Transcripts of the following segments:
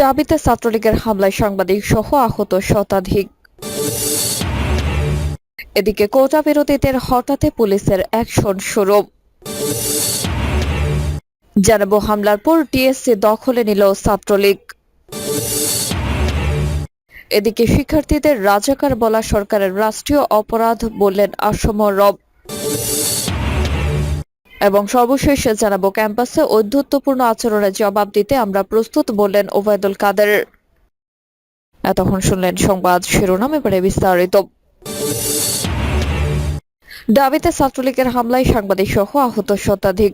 দাবিতে ছাত্রলীগের হামলায় সাংবাদিক সহ আহত শতাধিক। এদিকে কোটা বিরোধীদের হঠাৎ পুলিশের অ্যাকশন শুরু। জানাব হামলার পর টিএসসি দখলে নিল ছাত্রলীগ। এদিকে শিক্ষার্থীদের রাজাকার বলা সরকারের রাষ্ট্রীয় অপরাধ বললেন আসম রব। এবং সর্বশেষ জানাব ক্যাম্পাসে ঔদ্ধত্যপূর্ণ আচরণের জবাব দিতে আমরা প্রস্তুত, বললেন ওবায়দুল কাদের। এতক্ষণ শুনলেন সংবাদ শিরোনাম, এবারে বিস্তারিত। দাবিতে ছাত্রলীগের হামলায় সাংবাদিক সহ আহত শতাধিক।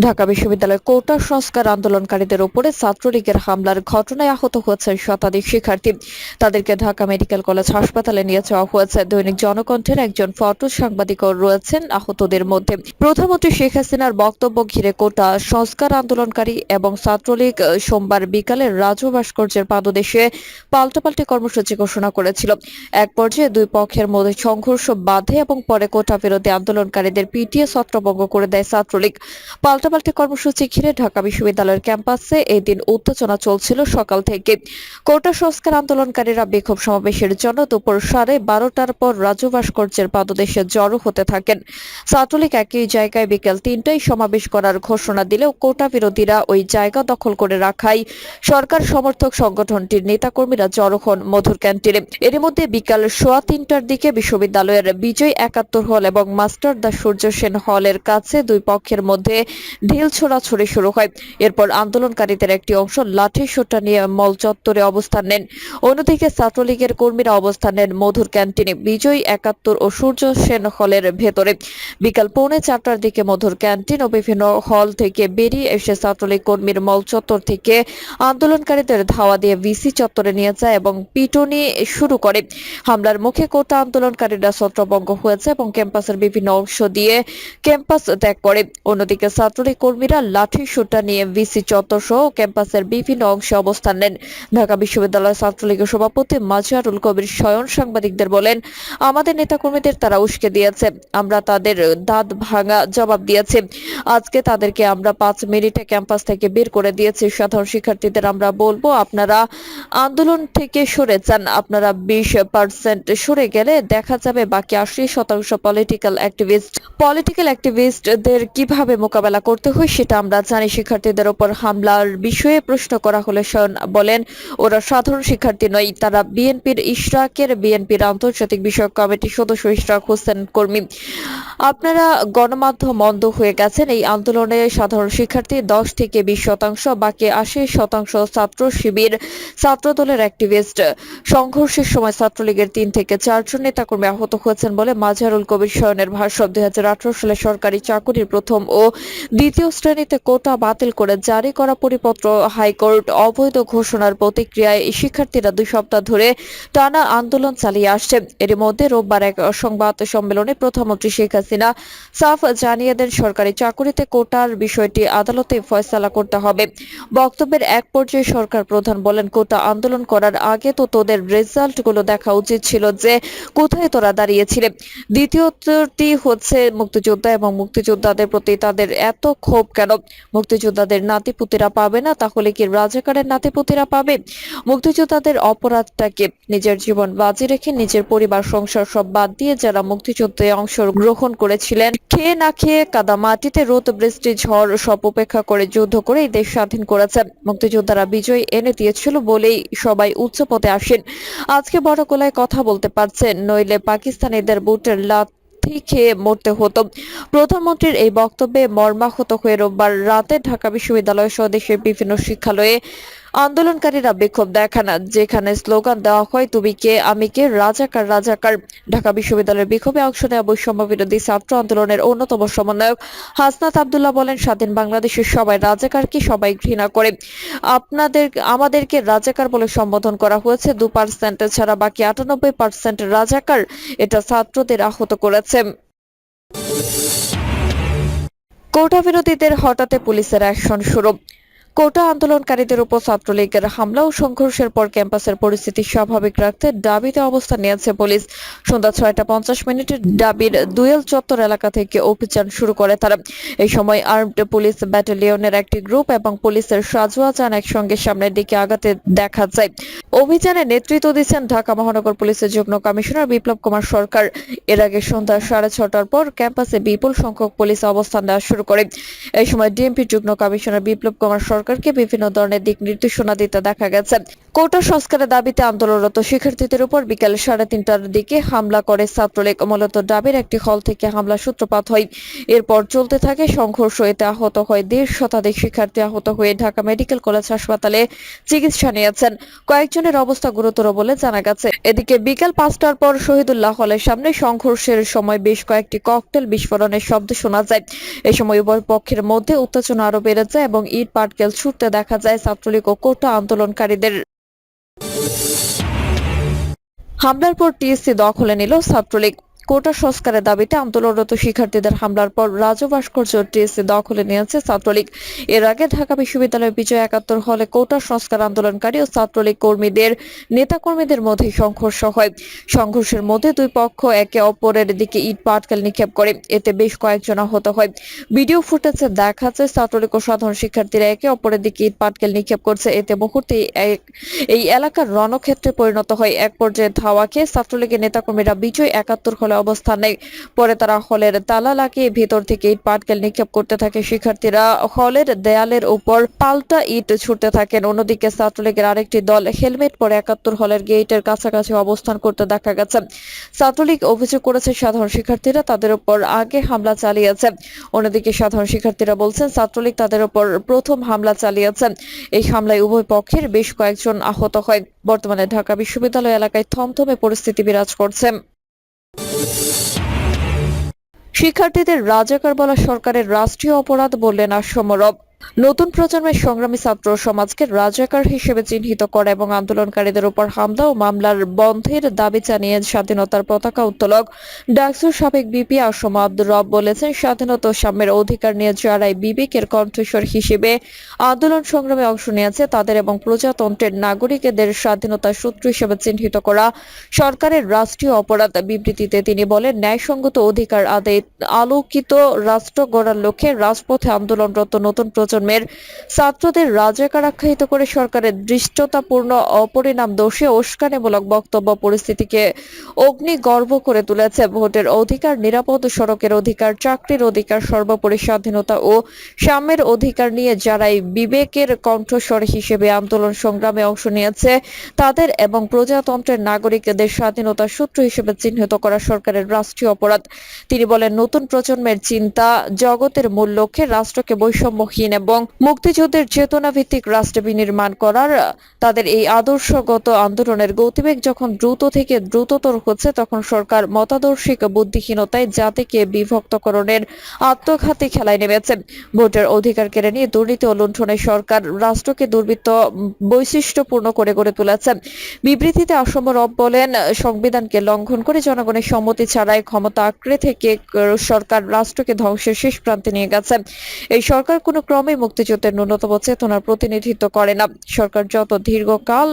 ঢাকা বিশ্ববিদ্যালয় কোটা সংস্কার আন্দোলনকারীদের উপরে ছাত্রলীগের হামলার ঘটনায় আহত হয়েছে শতাধিক শিক্ষার্থী। তাদেরকে ঢাকা মেডিকেল কলেজ হাসপাতালে নিয়ে যাওয়া হয়েছে। দৈনিক জনকণ্ঠের একজন ফটো সাংবাদিকও রয়েছেন আহতদের মধ্যে। প্রধানমন্ত্রী শেখ হাসিনার বক্তব্য ঘিরে কোটা সংস্কার আন্দোলনকারী এবং ছাত্রলীগ সোমবার বিকালে রাজু ভাস্কর্যের পাদদেশে পাল্টাপাল্টি কর্মসূচি ঘোষণা করেছিল। এক পর্যায়ে দুই পক্ষের মধ্যে সংঘর্ষ বাধে এবং পরে কোটা বিরোধী আন্দোলনকারীদের পিটিএ ছত্রভঙ্গ করে দেয় ছাত্রলীগ। পাল্টাপাল্টি কর্মসূচি ঘিরে ঢাকা বিশ্ববিদ্যালয়ের ক্যাম্পাসে এই দিন উত্তেজনা চলছিল সকাল থেকে। কোটা সংস্কার আন্দোলনকারীরা বিক্ষোভ সমাবেশের জন্য দুপুর সাড়ে বারোটার পর রাজু ভাস্কর্যের পাদদেশে জড়ো হতে থাকেন। ছাত্রলীগ একই জায়গায় বিকেল তিনটায় সমাবেশ করার ঘোষণা দিলেও কোটা বিরোধীরা ওই জায়গা দখল করে রাখায় সরকার সমর্থক সংগঠনটির নেতাকর্মীরা জড়ো হন মধুর ক্যান্টিনে। এর মধ্যে বিকাল সোয়া তিনটার দিকে বিশ্ববিদ্যালয়ের বিজয় একাত্তর হল এবং মাস্টার দা সূর্য সেন হলের কাছে দুই পক্ষের মধ্যে ঢিল ছোড়াছড়ি শুরু হয়। এরপর আন্দোলনকারীদের একটি অংশ লাঠি সোটা নিয়ে মল চত্বরে অবস্থান নেন। অন্যদিকে ছাত্রলীগের কর্মীরা অবস্থান নেন মধুর ক্যান্টিনে। বিজয় একাত্তর ও সূর্য সেন হলের ভেতরে। বিকাল পৌনে চারটার দিকে মধুর ক্যান্টিন ও বিভিন্ন হল থেকে বেরিয়ে এসে ছাত্রলীগ কর্মীর মল চত্বর থেকে আন্দোলনকারীদের ধাওয়া দিয়ে ভিসি চত্বরে নিয়ে যায় এবং পিটুনি শুরু করে। হামলার মুখে কোটা আন্দোলনকারীরা ছত্রভঙ্গ হয়েছে এবং ক্যাম্পাসের বিভিন্ন অংশ দিয়ে ক্যাম্পাস ত্যাগ করে। অন্যদিকে ছাত্রলীগ কর্মীরা লাঠি সোটা নিয়ে ভিসি চত্বর সহ ক্যাম্পাসের বিভিন্ন অংশে অবস্থান নেন। ঢাকা বিশ্ববিদ্যালয় ছাত্রলীগের সভাপতি মাজারুল কবির স্বয়ং সাংবাদিকদের বলেন, আমাদের নেতাকর্মীদের তারা উস্কে দিয়েছে। আমরা তাদের দাঁত ভাঙা জবাব দিয়েছি। আজকে তাদেরকে আমরা পাঁচ মিনিটে ক্যাম্পাস থেকে বের করে দিয়েছি। সাধারণ শিক্ষার্থীদের আমরা বলব, আপনারা আন্দোলন থেকে সরে যান। আপনারা বিশ পার্সেন্ট সরে গেলে দেখা যাবে বাকি আশি শতাংশ পলিটিক্যাল অ্যাক্টিভিস্ট পলিটিক্যাল অ্যাক্টিভিস্টদের কীভাবে মোকাবেলা করতে হয় সেটা আমরা জানি। শিক্ষার্থীদের উপর হামলার বিষয়ে প্রশ্ন করা হলে বলেন, ওরা সাধারণ শিক্ষার্থী নয়, তারা বিএনপির ইশরাকের বিএনপির আন্তর্জাতিক বিষয়ক কমিটির সদস্য ইশরাক হোসেন কর্মী। আপনারা গণমাধ্যম অন্ধ হয়ে গেছেন। এই আন্দোলনে সাধারণ শিক্ষার্থী দশ থেকে বিশ শতাংশ, বাকি আশি শতাংশ ছাত্র শিবির, ছাত্রদলের অ্যাক্টিভিস্ট সংঘর্ষের সময় ছাত্রলীগের তিন থেকে চারজন নেতাকর্মী আহত হয়েছেন বলে মাজারুল কবির স্বয়নের ভাষ্য দুই সালে সরকারি চাকুরির প্রথম ও দ্বিতীয় শ্রেণীতে কোটা বাতিল করে জারি করা পরিপত্র হাইকোর্ট অবৈধ ঘোষণার প্রতিক্রিয়ায় শিক্ষার্থীরা দুই সপ্তাহ ধরে টানা আন্দোলন চালিয়ে আসছে। এর মধ্যে রোববার এক সংবাদ সম্মেলনে প্রধানমন্ত্রী শেখ হাসিনা সাফ জানিয়ে দেন, সরকারি চাকুরিতে কোটার বিষয়টি আদালতে ফয়সালা করতে হবে। বক্তব্যের এক পর্যায়ে সরকার প্রধান বলেন, কোটা আন্দোলন করার আগে তো তোদের রেজাল্টগুলো দেখা উচিত ছিল যে কোথায় তোরা দাঁড়িয়েছিলে। দ্বিতীয়টি হচ্ছে মুক্তিযোদ্ধা এবং মুক্তিযোদ্ধাদের প্রতি তাদের এত ক্ষোভ কেন? মুক্তিযোদ্ধাদের নাতিপুতিরা পাবে না? তাহলে কি রাজাকারের নাতিপুতিরা পাবে? মুক্তিযোদ্ধাদের অপরাধটাকে নিজের জীবন বাজি রেখে নিজের পরিবার, সংসার সব বাদ দিয়ে যারা মুক্তিযুদ্ধে অংশগ্রহণ করেছিলেন, খেয়ে না খেয়ে কাদা মাটিতে রোদ, বৃষ্টি, ঝড় সব উপেক্ষা করে যুদ্ধ করে এই দেশ স্বাধীন করেছে। মুক্তিযোদ্ধারা বিজয় এনে দিয়েছিল বলেই সবাই উচ্চ পথে আসেন। আজকে বড় গলায় কথা বলতে পারছেন নইলে পাকিস্তানিদের বুটের লাথি খেয়ে মরতে হতো। প্রধানমন্ত্রীর এই বক্তব্যে মর্মাহত হয়ে রোববার রাতে ঢাকা বিশ্ববিদ্যালয় সহ দেশের বিভিন্ন শিক্ষালয়ে আন্দোলনকারীরা বিক্ষোভ দেখান। যেখানে স্লোগান দেওয়া হয়, তুমি কে? আমি কে? রাজাকার রাজাকার। ঢাকা বিশ্ববিদ্যালয়ের বিক্ষোভে অংশ নেওয়া বৈষম্য বিরোধী ছাত্র আন্দোলনের অন্যতম সমন্বয়ক হাসনাত আবদুল্লাহ বলেন, স্বাধীন বাংলাদেশের সবাই রাজাকারকে সবাই ঘৃণা করে। আপনাদের, আমাদেরকে রাজাকার বলে সম্বোধন করা হয়েছে। দু পার্সেন্ট ছাড়া বাকি আটানব্বই পার্সেন্ট রাজাকার। এটা ছাত্রদের আহত করেছে। কোটা বিরোধীদের হঠাৎ পুলিশের অ্যাকশন শুরু। কোটা আন্দোলনকারীদের উপর ছাত্রলীগের হামলা ও সংঘর্ষের পর ক্যাম্পাসের পরিস্থিতি স্বাভাবিক রাখতে দাবিতে অবস্থান নিয়েছে পুলিশ। সন্ধ্যা ছয়টা পঞ্চাশ মিনিটে ডাবির দুয়েল চত্বর এলাকা থেকে অভিযান শুরু করে তারা। এই সময় আর্মড পুলিশ ব্যাটালিয়নের একটি গ্রুপ এবং পুলিশের সাজোয়া যান একসঙ্গে সামনের দিকে আগাতে দেখা যায়। অভিযানে নেতৃত্ব দিচ্ছেন ঢাকা মহানগর পুলিশের যুগ্ম কমিশনার বিপ্লব কুমার সরকার। এর আগে সন্ধ্যা সাড়ে ছটার পর ক্যাম্পাসে বিপুল সংখ্যক পুলিশ অবস্থান নেওয়া শুরু করে। এই সময় ডিএমপি যুগ্ম কমিশনার বিপ্লব কুমার সরকারকে বিভিন্ন ধরনের দিক নির্দেশনা দিতে দেখা গেছে। কোটা সংস্কারের দাবিতে আন্দোলনরত শিক্ষার্থীদের উপর বিকেল সাড়ে তিনটার দিকে হামলা করে ছাত্রলীগ। মূলত ডাবের একটি হল থেকে হামলা সূত্রপাত হয়। এরপর চলতে থাকে সংঘর্ষ। এতে আহত হয় দেড় শতাধিক শিক্ষার্থী আহত হয়ে ঢাকা মেডিকেল কলেজ হাসপাতালে চিকিৎসা নিয়েছেন। কয়েকজনের অবস্থা গুরুতর বলে জানা গেছে। এদিকে বিকেল পাঁচটার পর শহীদুল্লাহ হলের সামনে সংঘর্ষের সময় বেশ কয়েকটি ককটেল বিস্ফোরণের শব্দ শোনা যায়। এ সময় উভয় পক্ষের মধ্যে উত্তেজনা আরও বেড়ে যায় এবং ইট, পাটকেল ছুটতে দেখা যায় ছাত্রলীগ ও কোটা আন্দোলনকারীদের। হামলার পর টিএসসি দখলে নিল ছাত্রলীগ। কোটা সংস্কারের দাবিতে আন্দোলনরত শিক্ষার্থীদের হামলার পর রাজু ভাস্কর্য টিএসসি দখলে নিয়েছে ছাত্রলীগ। এর আগে ঢাকা বিশ্ববিদ্যালয়ের বিজয় একাত্তর হলে কোটা সংস্কার আন্দোলনকারী ও ছাত্রলীগ কর্মীদের, নেতাকর্মীদের মধ্যে সংঘর্ষ হয়। সংঘর্ষের মধ্যে দুই পক্ষ একে অপরের দিকে ইট পাটকেল নিক্ষেপ করে। এতে বেশ কয়েকজন আহত হয়। ভিডিও ফুটেজে দেখা যায়, ছাত্রলীগ ও সাধারণ শিক্ষার্থীরা একে অপরের দিকে ইট পাটকেল নিক্ষেপ করছে। এতে মুহূর্তে এই এলাকার রণক্ষেত্রে পরিণত হয়। এক পর্যায়ে ধাওয়া খেয়ে ছাত্রলীগের নেতাকর্মীরা বিজয় একাত্তর হলে অবস্থান নেয় পরে তারা হলের তালা লাগিয়ে ভেতর থেকে ইট পাটকেল নিক্ষেপ করতে থাকে শিক্ষার্থীরা। হলের দেয়ালের উপর পাল্টা ইট ছুটতে থাকেন। অন্যদিকে ছাত্রলীগের আরেকটি দল হেলমেট পরে একাত্তর হলের গেটের কাছাকাছি অবস্থান করতে দেখা গেছে। ছাত্রলীগ অভিযোগ করেছে, সাধারণ শিক্ষার্থীরা তাদের উপর আগে হামলা চালিয়েছে। অন্যদিকে সাধারণ শিক্ষার্থীরা বলছেন, ছাত্রলীগ তাদের উপর প্রথম হামলা চালিয়েছে। এই হামলায় উভয় পক্ষের বেশ কয়েকজন আহত হয়। বর্তমানে ঢাকা বিশ্ববিদ্যালয় এলাকায় থমথমে পরিস্থিতি বিরাজ করছে। শিক্ষার্থীদের রাজাকার বলা সরকারের রাষ্ট্রীয় অপরাধ বললেন আশ্রমরব রব নতুন প্রজন্মের সংগ্রামী ছাত্র সমাজকে রাজাকার হিসেবে চিহ্নিত করা এবং আন্দোলনকারীদের উপর হামলা ও মামলার বন্ধের দাবি জানিয়ে স্বাধীনতার পতাকা উত্তোলক ডাকসুর সাবেক বিপি আসম আব্দুর রব বলেছেন, স্বাধীনতা সাম্যের অধিকার নিয়ে যারাই বিবেকের কণ্ঠস্বর হিসেবে আন্দোলন সংগ্রামে অংশ নিয়েছে, তাদের এবং প্রজাতন্ত্রের নাগরিকদের স্বাধীনতার সূত্র হিসেবে চিহ্নিত করা সরকারের রাষ্ট্রীয় অপরাধ বিবৃতিতে তিনি বলেন, ন্যায়সঙ্গত অধিকার আদায়ে আলোকিত রাষ্ট্র গড়ার লক্ষ্যে রাজপথে আন্দোলনরত নতুন প্রজন্মের ছাত্রদের রাজাকার আখ্যায়িত করে সরকারের দৃষ্টতাপূর্ণ অপরিণাম দোষে উস্কানিমূলক বক্তব্য পরিস্থিতিকে অগ্নিগর্ভ করে তুলেছে ভোটের অধিকার, নিরাপদ সড়কের অধিকার, চাকরির অধিকার, সর্বোপরি স্বাধীনতা ও সাম্যের অধিকার নিয়ে যারাই বিবেকের কণ্ঠস্বর হিসেবে আন্দোলন সংগ্রামে অংশ নিয়েছে, তাদের এবং প্রজাতন্ত্রের নাগরিকদের স্বাধীনতার সূত্র হিসেবে চিহ্নিত করা সরকারের রাষ্ট্রীয় অপরাধ। তিনি বলেন, নতুন প্রজন্মের চিন্তা জগতের মূল লক্ষ্যে রাষ্ট্রকে বৈষম্যহীন এবং মুক্তিযুদ্ধের চেতনা ভিত্তিক রাষ্ট্র বিনির্মাণ করার তাদের এই আদর্শগত আন্দোলনের গতিবেগ যখন দ্রুত থেকে দ্রুততর হচ্ছে, তখন সরকার মতাদর্শিক বুদ্ধিহীনতায় জাতিকে বিভক্তকরণের আত্মঘাতী খেলায় নেমেছে। ভোটের অধিকার কেড়ে নিয়ে দুর্নীতি ও লুণ্ঠনে সরকার রাষ্ট্রকে দুর্বৃত্ত বৈশিষ্ট্যপূর্ণ করে গড়ে তুলেছে। বিবৃতিতে আসম রব বলেন, সংবিধানকে লঙ্ঘন করে জনগণের সম্মতি ছাড়াই ক্ষমতা আঁকড়ে থেকে সরকার রাষ্ট্রকে ধ্বংসের শেষ প্রান্তে নিয়ে গেছে। এই সরকার কোনো ক্রমে মুক্তিযুদ্ধের ন্যূনতম চেতনার প্রতিনিধিত্ব করে না। সরকার যত দীর্ঘকাল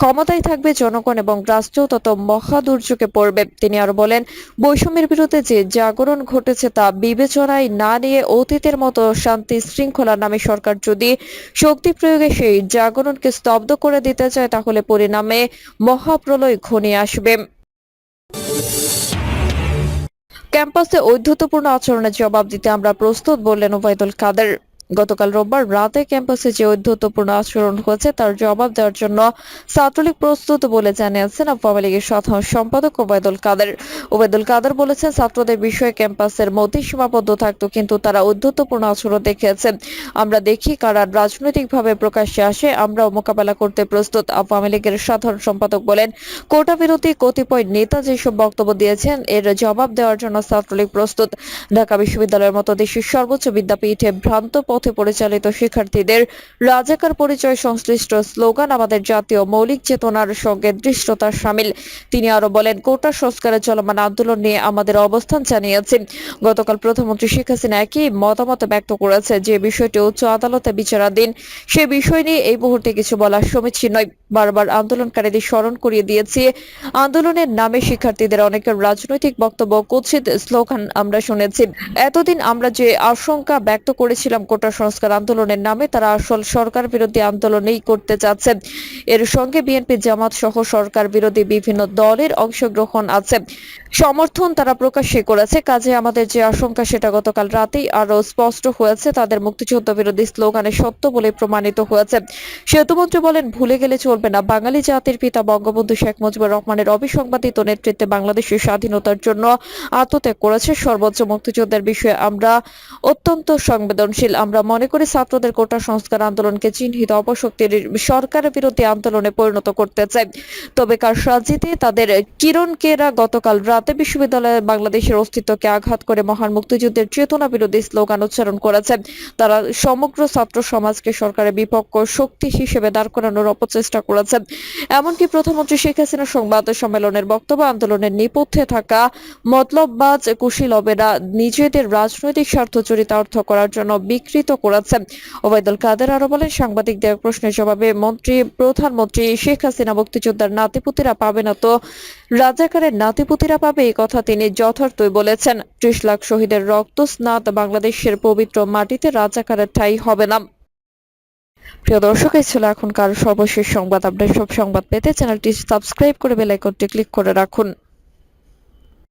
ক্ষমতায় থাকবে, জনগণ এবং রাষ্ট্র তত মহা দুর্যোগে পড়বে। তিনি আরও বলেন, বৈষম্যের বিরুদ্ধে যে জাগরণ ঘটেছে তা বিবেচনায় না নিয়ে অতীতের মতো শান্তি শৃঙ্খলার নামে সরকার যদি শক্তি প্রয়োগে সেই জাগরণকে স্তব্ধ করে দিতে চায়, তাহলে পরিণামে মহাপ্রলয় ঘনিয়ে আসবে। ক্যাম্পাসে ঔদ্ধত্যপূর্ণ আচরণের জবাব দিতে আমরা প্রস্তুত, বললেন ওবায়দুল কাদের। গতকাল রোববার রাতে ক্যাম্পাসে যে ঔদ্ধত্যপূর্ণ আচরণ হয়েছে, তার জবাব দেওয়ার জন্য ছাত্রলীগ প্রস্তুত বলে জানিয়েছেন আওয়ামী লীগের সাধারণ সম্পাদক ওবায়দুল কাদের। ওবায়দুল কাদের বলেছেন, ছাত্রদের বিষয়ে ক্যাম্পাসের মধ্যে সীমাবদ্ধ থাকতো, কিন্তু তারা ঔদ্ধত্যপূর্ণ আচরণ দেখিয়েছে। আমরা দেখি কারা রাজনৈতিকভাবে প্রকাশ্যে আসে, আমরাও মোকাবেলা করতে প্রস্তুত আওয়ামী লীগের সাধারণ সম্পাদক বলেন। কোটা বিরোধী কতিপয় নেতা যেসব বক্তব্য দিয়েছেন, এর জবাব দেওয়ার জন্য ছাত্রলীগ প্রস্তুত। ঢাকা বিশ্ববিদ্যালয়ের মতো দেশের সর্বোচ্চ বিদ্যাপীঠে ভ্রান্ত পথে পরিচালিত শিক্ষার্থীদের রাজাকার পরিচয় সংশ্লিষ্ট স্লোগান আমাদের জাতীয় মৌলিক চেতনার সঙ্গে দৃষ্টতার সামিল। তিনি আরও বলেন কোটা সংস্কারের চলমান আন্দোলন নিয়ে আমাদের অবস্থান জানিয়েছেন গতকাল প্রধানমন্ত্রী শেখ হাসিনা একই মতামত ব্যক্ত করেছে যে বিষয়টি উচ্চ আদালতে বিচারাধীন। সে বিষয় নিয়ে এই মুহূর্তে কিছু বলা সমীচীন নয়। বারবার আন্দোলনকারীদের স্মরণ করিয়ে দিয়েছে। আন্দোলনের নামে শিক্ষার্থীদের অনেকের রাজনৈতিক বক্তব্য, কুৎসিত স্লোগান আমরা শুনেছি। এতদিন আমরা যে আশঙ্কা ব্যক্ত করেছিলাম কোটা সংস্কার আন্দোলনের নামে তারা আসল সরকার বিরোধী আন্দোলনেই করতে চাচ্ছে এর সঙ্গে বিএনপি জামাত সহ সরকার বিরোধী বিভিন্ন দলের অংশগ্রহণ আছে। সমর্থন তারা প্রকাশ্যে করেছে। কাজে আমাদের যে আশঙ্কা সেটা গতকাল রাতেই আরও স্পষ্ট হয়েছে। তাদের মুক্তিযুদ্ধ বিরোধী স্লোগানে সত্য বলে প্রমাণিত হয়েছে। সেতুমন্ত্রী বলেন, ভুলে গেলে চলবে না। বাঙালি জাতির পিতা বঙ্গবন্ধু শেখ মুজিবুর রহমানের অবিসংবাদিত নেতৃত্বে বাংলাদেশের স্বাধীনতার জন্য আত্মত্যাগ করেছে। সর্বোচ্চ মুক্তিযুদ্ধের বিষয়ে আমরা অত্যন্ত সংবেদনশীল। আমরা মনে করি ছাত্রদের কোটা সংস্কার আন্দোলনকে চিহ্নিত অপশক্তির সরকার বিরোধী আন্দোলনে পরিণত করতে চাই তবে কারসাজিতে তাদের কিরণকেরা গতকাল রাতে বিশ্ববিদ্যালয়ে বাংলাদেশের অস্তিত্বকে আঘাত করে মহান মুক্তিযুদ্ধের চেতনা বিরোধী স্লোগান উচ্চারণ করেছে তারা সমগ্র ছাত্র সমাজকে সরকারের বিপক্ষ শক্তি হিসেবে দাঁড় করানোর অপচেষ্টা করেছে এমনকি প্রধানমন্ত্রী শেখ হাসিনা সংবাদ সম্মেলনের বক্তব্য আন্দোলনের নেপথ্যে থাকা মতলববাজ কুশীলবেরা নিজেদের রাজনৈতিক স্বার্থ চরিতার্থ করার জন্য বিকৃত করেছে ওবায়দুল কাদের আরও বলেন, সাংবাদিকদের প্রশ্নের জবাবে মন্ত্রী, প্রধানমন্ত্রী শেখ হাসিনা মুক্তিযোদ্ধার নাতিপুতিরা পাবে না তো রাজাকারের নাতিপুতিরা এই কথা তিনি যথার্থই বলেছেন। ত্রিশ লাখ শহীদের রক্ত স্নাত বাংলাদেশের পবিত্র মাটিতে রাজাকারের ঠাই হবে না। প্রিয় দর্শক, এই ছিল এখনকার সর্বশেষ সংবাদ। আপনার সব সংবাদ পেতে চ্যানেলটি সাবস্ক্রাইব করে বেলাইকনটি ক্লিক করে রাখুন।